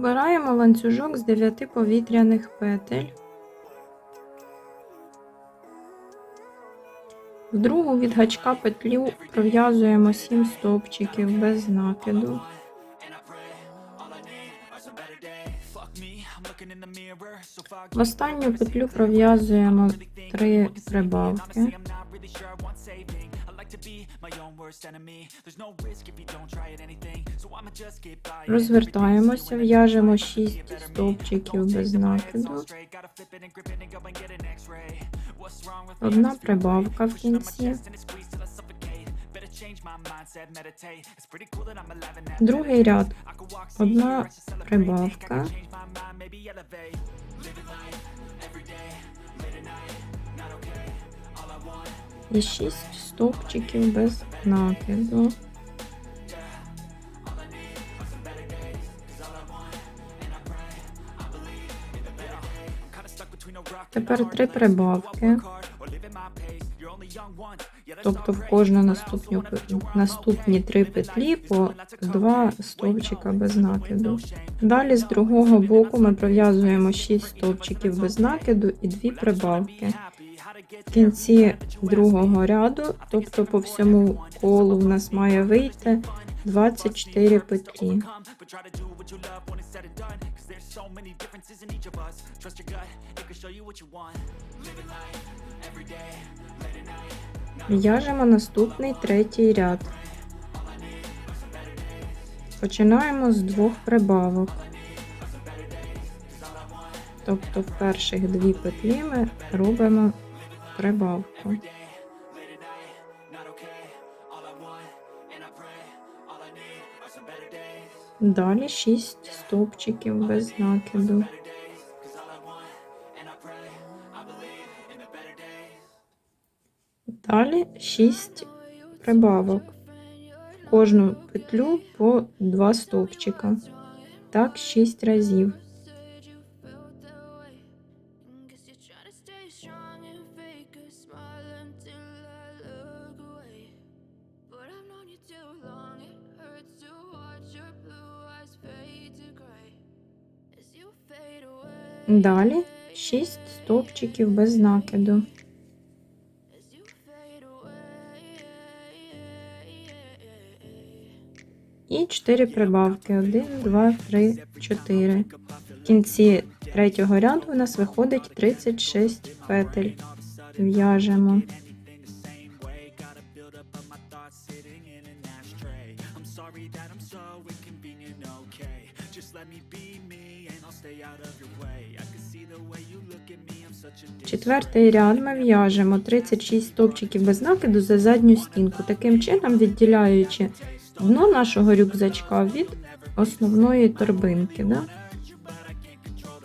Обираємо ланцюжок з 9 повітряних петель. В другу від гачка петлю пров'язуємо 7 стовпчиків без накиду. В останню петлю пров'язуємо 3 прибавки. Розвертаємося, в'яжемо 6 стовпчиків без накиду. Одна прибавка в кінці. Другий ряд. Одна прибавка. І 6 стовпчиків без накиду. Тепер три прибавки. Тобто в кожну наступну наступні три петлі по два стовпчика без накиду. Далі з другого боку ми пров'язуємо 6 стовпчиків без накиду і дві прибавки. В кінці другого ряду, тобто по всьому колу, в нас має вийти 24 петлі. В'яжемо наступний третій ряд. Починаємо з двох прибавок. Тобто в перших дві петлі ми робимо прибавку. Далі 6 стовпчиків без накиду. Далі 6 прибавок. Кожну петлю по 2 стовпчика. Так 6 разів. Далі 6 стовпчиків без накиду. І 4 прибавки. 1, 2, 3, 4. В кінці третього ряду у нас виходить 36 петель. В'яжемо. Четвертий ряд ми в'яжемо 36 стовпчиків без накиду за задню стінку, таким чином відділяючи дно нашого рюкзачка від основної торбинки. Да?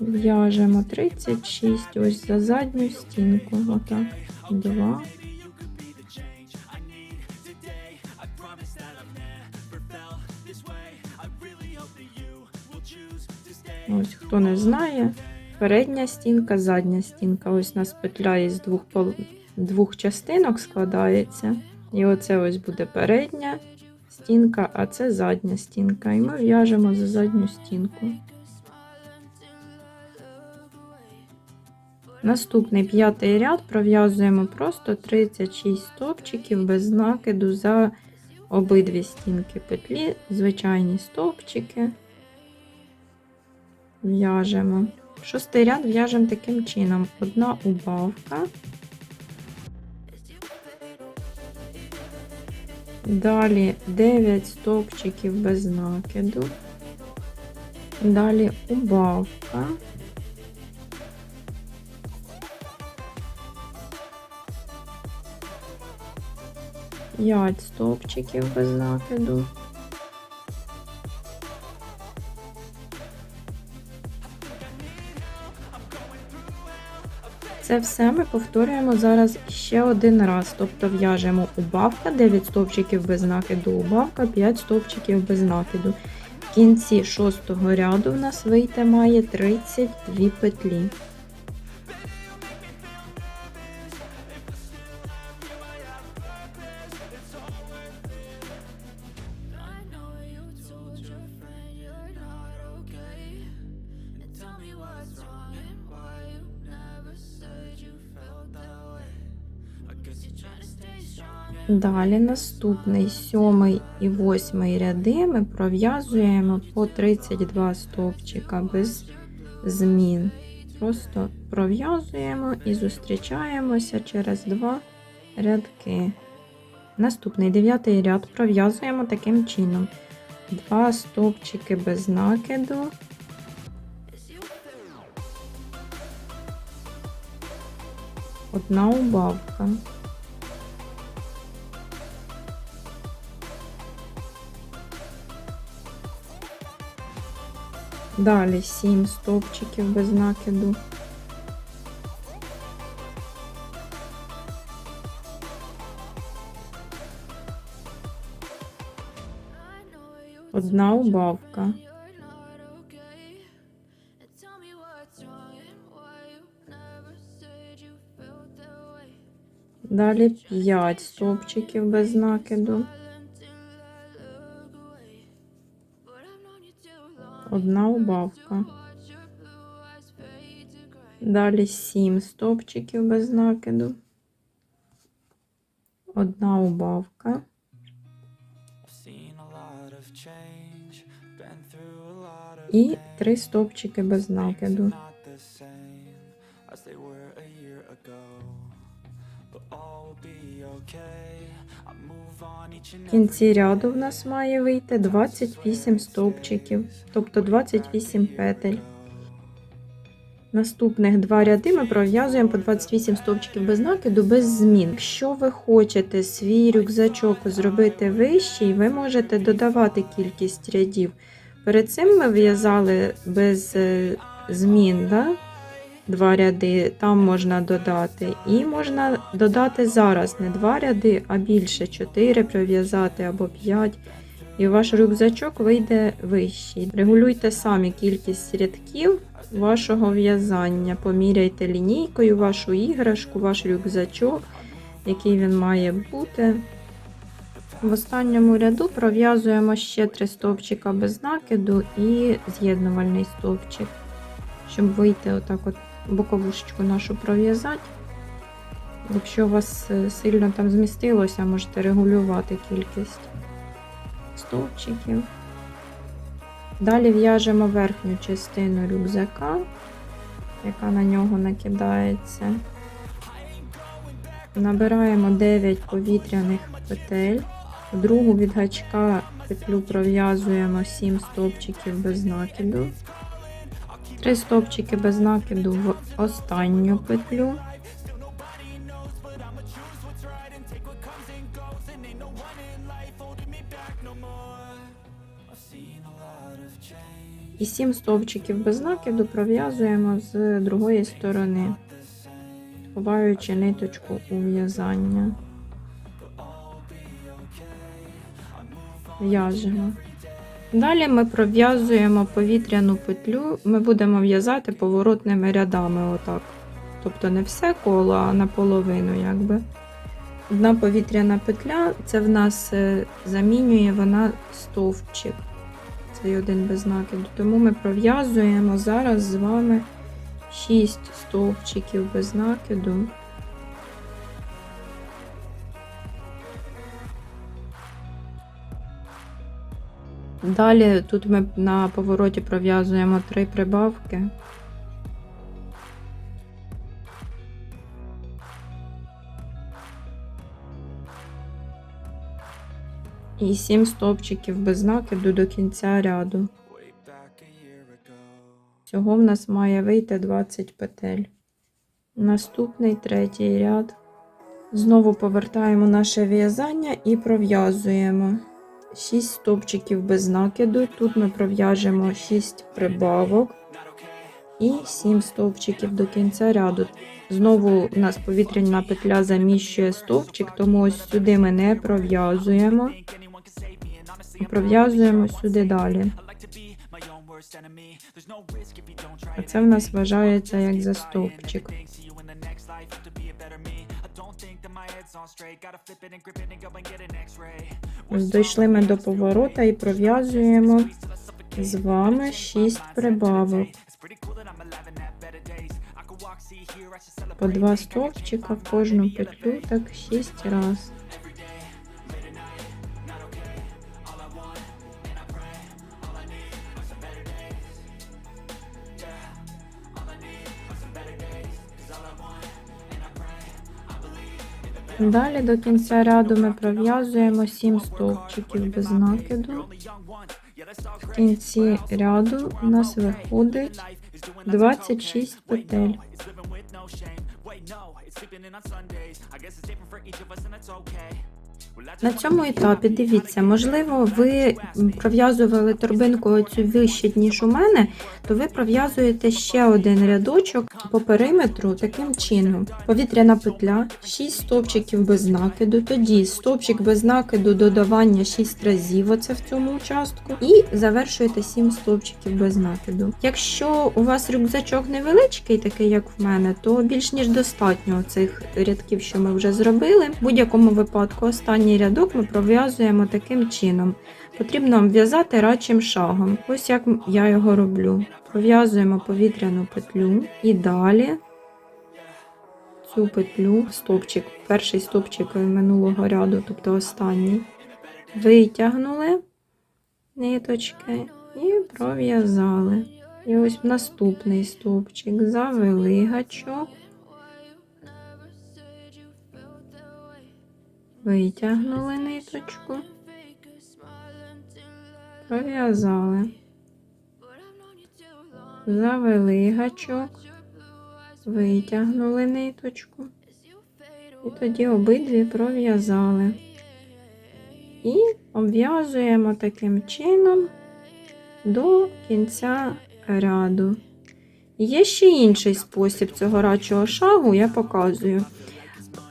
В'яжемо 36 ось за задню стінку. Отак. Два. Ось, хто не знає, передня стінка, задня стінка. Ось у нас петля із двох пол... двох частинок складається. І оце ось буде передня стінка, а це задня стінка. І ми в'яжемо за задню стінку. Наступний п'ятий ряд пров'язуємо просто 36 стовпчиків без накиду за обидві стінки петлі, звичайні стовпчики. В'яжемо. Шостий ряд в'яжемо таким чином: одна убавка. Далі 9 стовпчиків без накиду. Далі убавка. П'ять стовпчиків без накиду. Це все ми повторюємо зараз ще один раз. Тобто в'яжемо убавка, 9 стовпчиків без накиду, убавка, 5 стовпчиків без накиду. В кінці шостого ряду в нас вийти має 32 петлі. Далі наступний сьомий і восьмий ряди ми пров'язуємо по 32 стовпчика без змін. Просто пров'язуємо і зустрічаємося через два рядки. Наступний дев'ятий ряд пров'язуємо таким чином: два стовпчики без накиду. Одна убавка. Далі 7 стовпчиків без накиду. Одна убавка. Далі 5 стовпчиків без накиду. Одна убавка. Далі 7 стовпчиків без накиду. Одна убавка. І pain. 3 стовпчики без накиду. Okay. В кінці ряду в нас має вийти 28 стовпчиків, тобто 28 петель. Наступних два ряди ми пров'язуємо по 28 стовпчиків без накиду без змін. Якщо ви хочете свій рюкзачок зробити вищий, ви можете додавати кількість рядів. Перед цим ми в'язали без е, змін, да? Два ряди, там можна додати. І можна додати зараз не два ряди, а більше 4 пров'язати або 5. І ваш рюкзачок вийде вищий. Регулюйте самі кількість рядків вашого в'язання. Поміряйте лінійкою вашу іграшку, ваш рюкзачок, який він має бути. В останньому ряду пров'язуємо ще три стовпчика без накиду і з'єднувальний стовпчик, щоб вийти отак от боковушечку нашу пров'язати. Якщо у вас е, сильно там змістилося, можете регулювати кількість стовпчиків. Далі в'яжемо верхню частину рюкзака, яка на нього накидається. Набираємо 9 повітряних петель. В другу від гачка петлю пров'язуємо 7 стовпчиків без накиду. 3 стовпчики без накиду в останню петлю. І 7 стовпчиків без накиду пров'язуємо з другої сторони, ховаючи ниточку у в'язання. В'яжемо. Далі ми пров'язуємо повітряну петлю. Ми будемо в'язати поворотними рядами, отак. Тобто не все коло, а наполовину, якби. Одна повітряна петля це в нас е, замінює вона стовпчик. Цей один без накиду. Тому ми пров'язуємо зараз з вами 6 стовпчиків без накиду. Далі тут ми на повороті пров'язуємо три прибавки. І 7 стовпчиків без накиду до кінця ряду. Всього в нас має вийти 20 петель. Наступний третій ряд. Знову повертаємо наше в'язання і пров'язуємо 6 стовпчиків без накиду. Тут ми пров'яжемо 6 прибавок і 7 стовпчиків до кінця ряду. Знову у нас повітряна петля заміщує стовпчик, тому ось сюди ми не пров'язуємо. Пров'язуємо сюди далі. А це в нас вважається як за стовпчик. Дійшли ми до поворота і пров'язуємо з вами 6 прибавок. По два стовпчика в кожну петлю, так 6 раз. Далі до кінця ряду ми пров'язуємо 7 стовпчиків без накиду. В кінці ряду у нас виходить 26 петель. На цьому етапі дивіться, можливо, ви пров'язували торбинку цю вище, ніж у мене, то ви пров'язуєте ще один рядочок по периметру таким чином. Повітряна петля, 6 стовпчиків без накиду, тоді стовпчик без накиду додавання 6 разів, оце в цьому участку, і завершуєте 7 стовпчиків без накиду. Якщо у вас рюкзачок невеличкий, такий як в мене, то більш ніж достатньо цих рядків, що ми вже зробили. В будь-якому випадку останній рядок ми пров'язуємо таким чином. Потрібно обв'язати радчим шагом. Ось як я його роблю. Пров'язуємо повітряну петлю і далі цю петлю, стопчик, перший стопчик минулого ряду, тобто останній, витягнули ниточки і пров'язали. І ось наступний стовпчик завели гачок, витягнули ниточку, пров'язали, завели гачок, витягнули ниточку, і тоді обидві пров'язали. І обв'язуємо таким чином до кінця ряду. Є ще інший спосіб цього рачого шагу, я показую.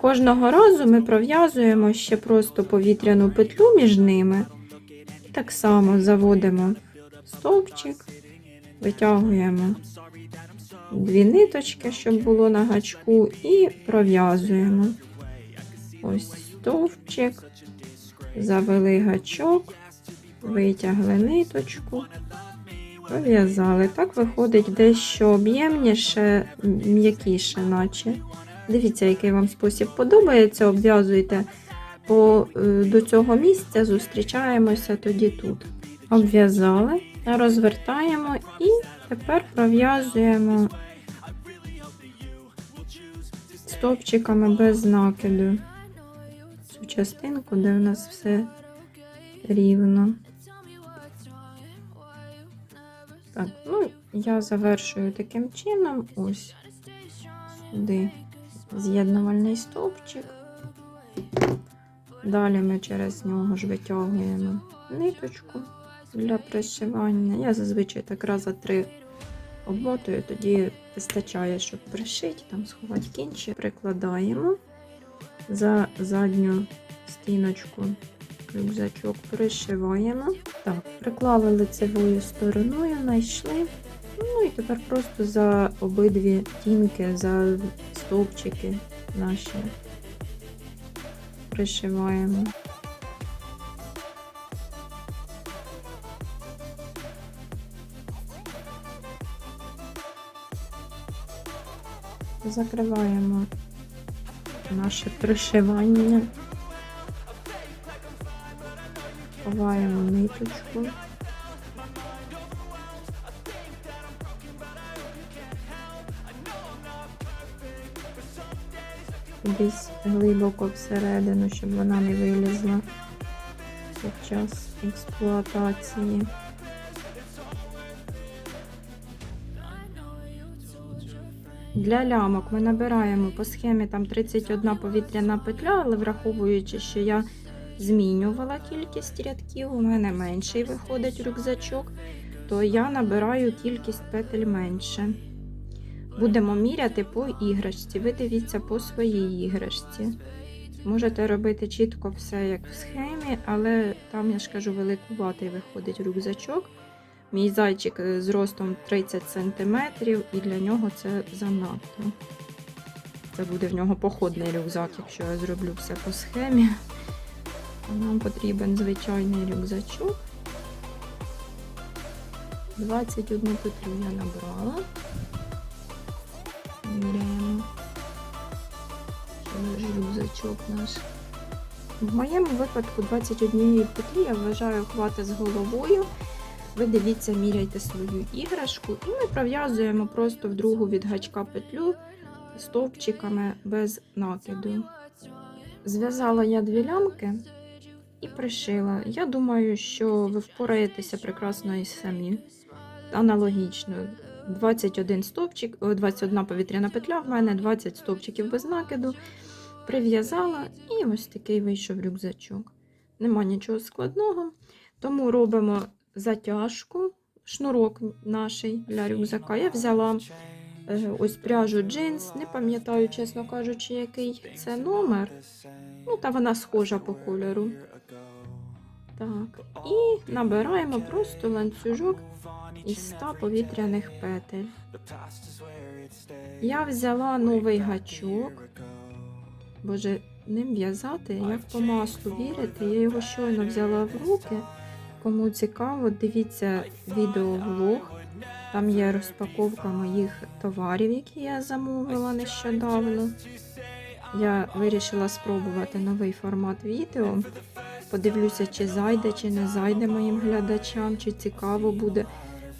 Кожного разу ми пров'язуємо ще просто повітряну петлю між ними. І так само заводимо стовпчик, витягуємо дві ниточки, щоб було на гачку, і пров'язуємо. Ось стовпчик, завели гачок, витягли ниточку, пров'язали. Так виходить дещо об'ємніше, м'якіше, наче. Дивіться, який вам спосіб подобається. Обв'язуйте по, е, до цього місця, зустрічаємося тоді тут. Обв'язали, розвертаємо і тепер пров'язуємо стовпчиками без накиду цю частинку, де в нас все рівно. Так, ну я завершую таким чином. Ось сюди з'єднувальний стовпчик. Далі ми через нього ж витягуємо ниточку для пришивання. Я зазвичай так раз за три обмотую, тоді вистачає, щоб пришити, там сховати кінчик. Прикладаємо за задню стіночку рюкзачок пришиваємо. Так, приклали лицевою стороною, знайшли. Ну і тепер просто за обидві тінки, за стовпчики наші пришиваємо. Закриваємо наше пришивання. Ховаємо ниточку. Десь глибоко всередину, щоб вона не вилізла під час експлуатації. Для лямок ми набираємо по схемі там 31 повітряна петля, але враховуючи, що я змінювала кількість рядків, у мене менший виходить рюкзачок, то я набираю кількість петель менше. Будемо міряти по іграшці. Ви дивіться по своїй іграшці. Можете робити чітко все як в схемі, але там, я ж кажу, великуватий виходить рюкзачок. Мій зайчик з ростом 30 см, і для нього це занадто. Це буде в нього походний рюкзак, якщо я зроблю все по схемі. Нам потрібен звичайний рюкзачок. 21 петлю я набрала. Це наш. В моєму випадку 21 петлі я вважаю хватить з головою. Ви дивіться, міряйте свою іграшку, і ми пров'язуємо просто в другу від гачка петлю стовпчиками без накиду. Зв'язала я дві лямки і пришила. Я думаю, що ви впораєтеся прекрасно і самі. Аналогічно. 21 стовпчик, 21 повітряна петля в мене, 20 стовпчиків без накиду. Прив'язала і ось такий вийшов рюкзачок. Нема нічого складного. Тому робимо затяжку, шнурок наш для рюкзака. Я взяла е, ось пряжу джинс, не пам'ятаю, чесно кажучи, який це номер. Ну, та вона схожа по кольору. Так, і набираємо просто ланцюжок із 100 повітряних петель. Я взяла новий гачок. Боже, ним в'язати, як по маслу вірите. Я його щойно взяла в руки. Кому цікаво, дивіться відеоблог. Там є розпаковка моїх товарів, які я замовила нещодавно. Я вирішила спробувати новий формат відео. Подивлюся, чи зайде, чи не зайде моїм глядачам, чи цікаво буде.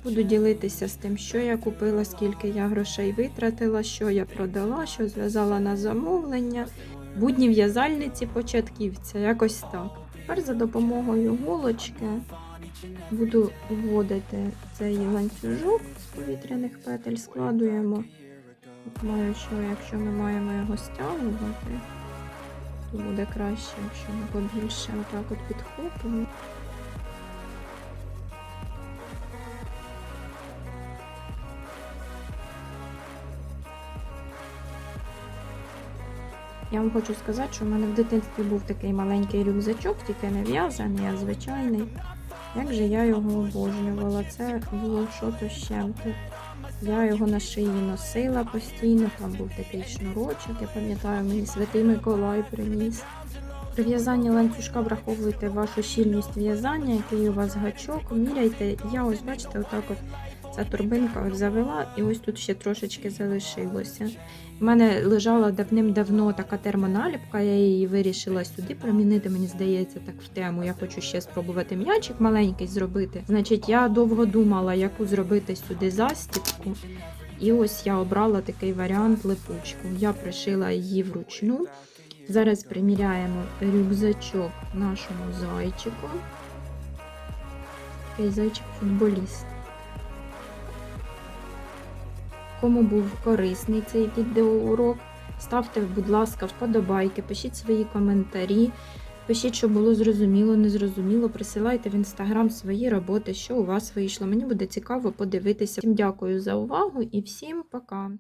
Буду ділитися з тим, що я купила, скільки я грошей витратила, що я продала, що зв'язала на замовлення. Будні в'язальниці початківця, якось так. Тепер за допомогою голочки буду вводити цей ланцюжок з повітряних петель, складуємо. Що якщо ми маємо його стягувати, то буде краще, якщо ми побільше отак от підхопимо. Я вам хочу сказати, що в мене в дитинстві був такий маленький рюкзачок, тільки не в'язаний, а звичайний. Як же я його обожнювала, це було що-то з. Я його на шиї носила постійно, там був такий шнурочок, я пам'ятаю, мені святий Миколай приніс. При в'язанні ланцюжка враховуйте вашу щільність в'язання, який у вас гачок, міряйте. Я ось бачите, отак от ця торбинка от завела, і ось тут ще трошечки залишилося. У мене лежала давним-давно така термоналіпка, я її вирішила сюди примінити, мені здається, так в тему. Я хочу ще спробувати м'ячик маленький зробити. Значить, я довго думала, яку зробити сюди застібку. І ось я обрала такий варіант липучку. Я пришила її вручну. Зараз приміряємо рюкзачок нашому зайчику. Такий зайчик-футболіст. Кому був корисний цей відеоурок, ставте, будь ласка, вподобайки, пишіть свої коментарі, пишіть, що було зрозуміло, незрозуміло. Присилайте в інстаграм свої роботи, що у вас вийшло. Мені буде цікаво подивитися. Всім дякую за увагу і всім пока!